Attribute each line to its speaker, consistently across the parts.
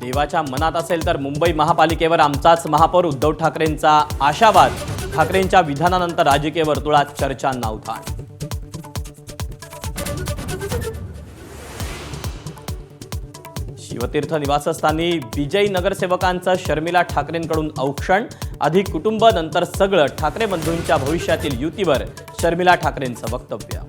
Speaker 1: देवाच्या मनात असेल तर मुंबई महापालिकेवर आमचाच महापौर उद्धव ठाकरेंचा आशावाद. ठाकरेंच्या विधानानंतर राजकीय वर्तुळात चर्चांना उधाण. शिवतीर्थ निवासस्थानी विजयी नगरसेवकांचं शर्मिला ठाकरेंकडून औक्षण. आधी कुटुंब नंतर सगळं ठाकरे बंधूंच्या भविष्यातील युतीवर शर्मिला ठाकरेंचं वक्तव्य.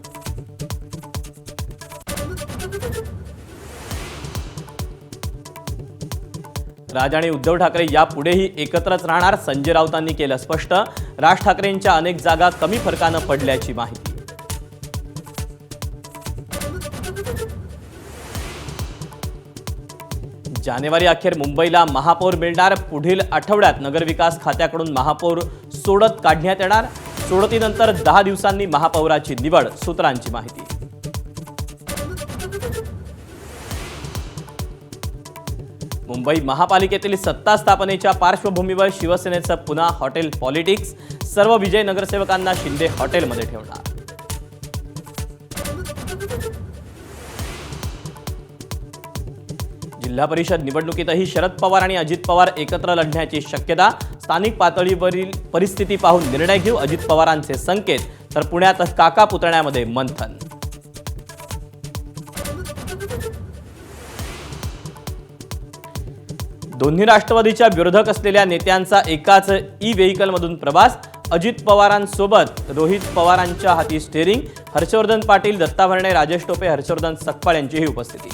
Speaker 1: राज आणि उद्धव ठाकरे यापुढेही एकत्रच राहणार संजय राऊतांनी केलं स्पष्ट. राज ठाकरेंच्या अनेक जागा कमी फरकानं पडल्याची माहिती. जानेवारी अखेर मुंबईला महापौर मिळणार. पुढील आठवड्यात नगरविकास खात्याकडून महापौर सोडत काढण्यात येणार. सोडतीनंतर दहा दिवसांनी महापौराची निवड सूत्रांची माहिती. मुंबई महापालिकेतील सत्ता स्थापनेच्या पार्श्वभूमीवर शिवसेनेचं पुन्हा हॉटेल पॉलिटिक्स. सर्व विजय नगरसेवकांना शिंदे हॉटेलमध्ये ठेवणार. जिल्हा परिषद निवडणुकीतही शरद पवार आणि अजित पवार एकत्र लढण्याची शक्यता. स्थानिक पातळीवरील परिस्थिती पाहून निर्णय घेऊ अजित पवारांचे संकेत. तर पुण्यात काका पुतण्यामध्ये मंथन. दोन्ही राष्ट्रवादीच्या विरोधक असलेल्या नेत्यांचा एकाच ई व्हेकलमधून प्रवास अजित पवारांसोबत रोहित पवारांच्या हाती स्टेअरिंग हर्षवर्धन पाटील दत्ता भरणे राजेश टोपे हर्षवर्धन सकपाळ यांचीही उपस्थिती.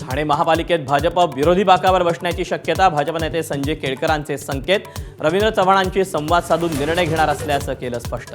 Speaker 1: ठाणे महापालिकेत भाजप विरोधी बाकावर बसण्याची शक्यता भाजप नेते संजय केळकरांचे संकेत रवींद्र चव्हाणांशी संवाद साधून निर्णय घेणार असल्याचं केलं स्पष्ट.